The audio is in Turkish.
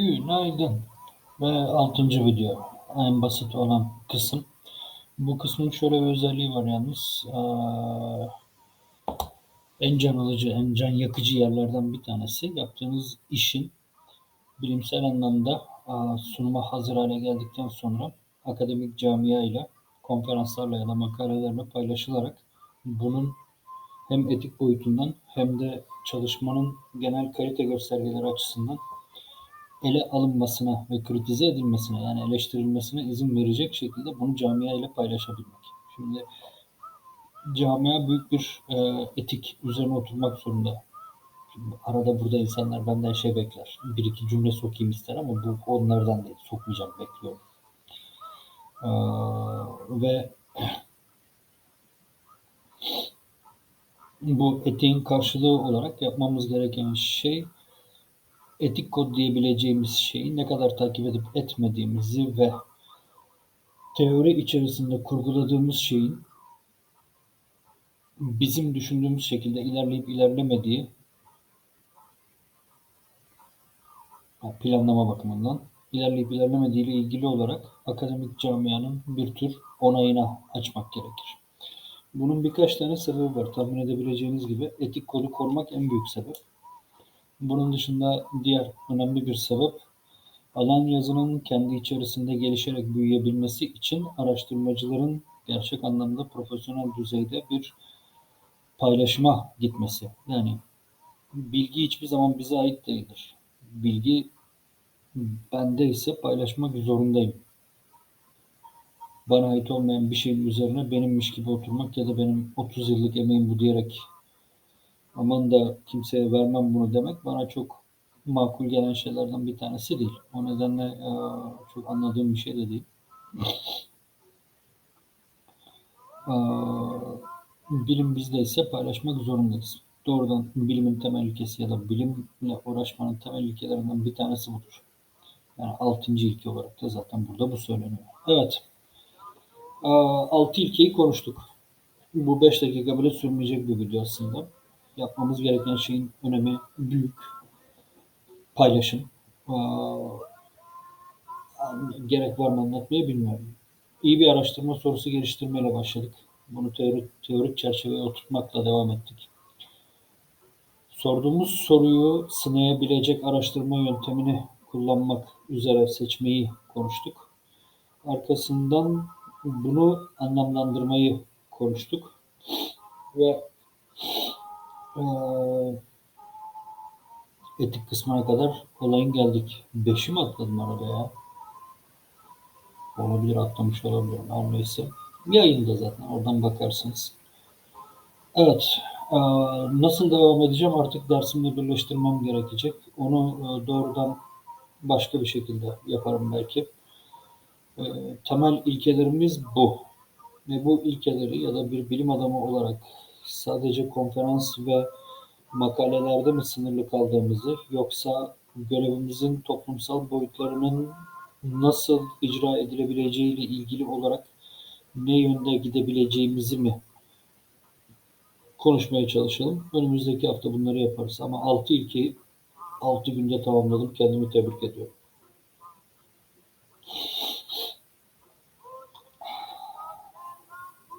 Günaydın ve altıncı video. En basit olan kısım. Bu kısmın şöyle bir özelliği var yalnız. Ee, en can alıcı, en can yakıcı yerlerden bir tanesi. Yaptığınız işin bilimsel anlamda aa, sunuma hazır hale geldikten sonra akademik camia ile konferanslarla ya da makalelerle paylaşılarak bunun hem etik boyutundan hem de çalışmanın genel kalite göstergeleri açısından ele alınmasına ve kritize edilmesine yani eleştirilmesine izin verecek şekilde bunu camia ile paylaşabilmek. Şimdi camia büyük bir e, etik üzerine oturmak zorunda. Şimdi arada burada insanlar benden şey bekler. Bir iki cümle sokayım ister ama bu onlardan değil. Sokmayacağım bekliyorum. Ee, ve bu etiğin karşılığı olarak yapmamız gereken şey etik kod diyebileceğimiz şeyi ne kadar takip edip etmediğimizi ve teori içerisinde kurguladığımız şeyin bizim düşündüğümüz şekilde ilerleyip ilerlemediği planlama bakımından ilerleyip ilerlemediği ile ilgili olarak akademik camianın bir tür onayına açmak gerekir. Bunun birkaç tane sebebi var. Tahmin edebileceğiniz gibi etik kodu korumak en büyük sebep. Bunun dışında diğer önemli bir sebep alan yazının kendi içerisinde gelişerek büyüyebilmesi için araştırmacıların gerçek anlamda profesyonel düzeyde bir paylaşıma gitmesi. Yani bilgi hiçbir zaman bize ait değildir. Bilgi bende ise paylaşmak zorundayım. Bana ait olmayan bir şeyin üzerine benimmiş gibi oturmak ya da benim 30 yıllık emeğim bu diyerek aman da kimseye vermem bunu demek bana çok makul gelen şeylerden bir tanesi değil. O nedenle e, çok anladığım bir şey de değil. E, bilim bizde ise paylaşmak zorundayız. Doğrudan bilimin temel ilkesi ya da bilimle uğraşmanın temel ilkelerinden bir tanesi budur. Yani altıncı ilke olarak da zaten burada bu söyleniyor. Evet. E, altı ilkeyi konuştuk. Bu beş dakika bile sürmeyecek bir video aslında yapmamız gereken şeyin önemi büyük. Paylaşım. Ee, gerek var mı anlatmaya bilmiyorum. İyi bir araştırma sorusu geliştirmeyle başladık. Bunu teorik, teorik çerçeveye oturtmakla devam ettik. Sorduğumuz soruyu sınayabilecek araştırma yöntemini kullanmak üzere seçmeyi konuştuk. Arkasından bunu anlamlandırmayı konuştuk. Ve ee, etik kısmına kadar olayın geldik. Beşi mi atladım arada ya? Olabilir atlamış olabilirim. Her neyse. Yayında zaten oradan bakarsınız. Evet. E, nasıl devam edeceğim artık dersimle birleştirmem gerekecek. Onu e, doğrudan başka bir şekilde yaparım belki. E, temel ilkelerimiz bu. Ve bu ilkeleri ya da bir bilim adamı olarak sadece konferans ve makalelerde mi sınırlı kaldığımızı yoksa görevimizin toplumsal boyutlarının nasıl icra edilebileceği ile ilgili olarak ne yönde gidebileceğimizi mi konuşmaya çalışalım. Önümüzdeki hafta bunları yaparız. Ama 6 ilkeyi 6 günde tamamladım. Kendimi tebrik ediyorum.